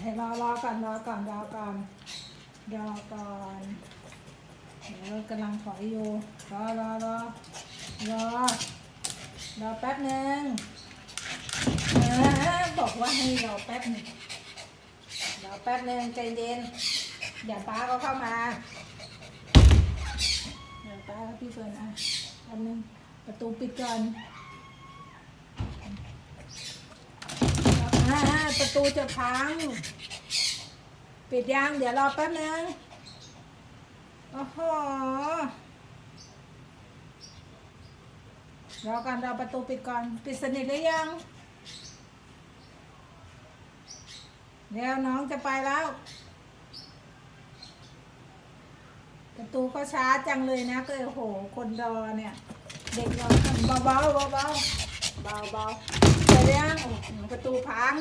ให้รอรอก่อนรอก่อนรอก่อนรอก่อนเดี๋ยวกำลังถอยอยู่รอรอรอรอรอแป๊บหนึ่งบอกว่าให้รอแป๊บหนึ่งรอแป๊บหนึ่งใจเย็นอย่าป้าเขาเข้ามาเดี๋ยวป้ากับพี่เฟิร์นอะแป๊บหนึงประตูปิดก่อนอ่าประตู จะพัง ปิดยังเดี๋ยวรอแป๊บนึงโอ้โหรอก่อนรอประตูปิดก่อน ปิดสนิทหรือยัง เดี๋ยวน้องจะไปแล้ว ประตูก็ช้าจังเลยนะก็โอ้โห คนรอเนี่ย เด็กรอเบาๆเบาเบาเบาๆแต่ยังประตูพัง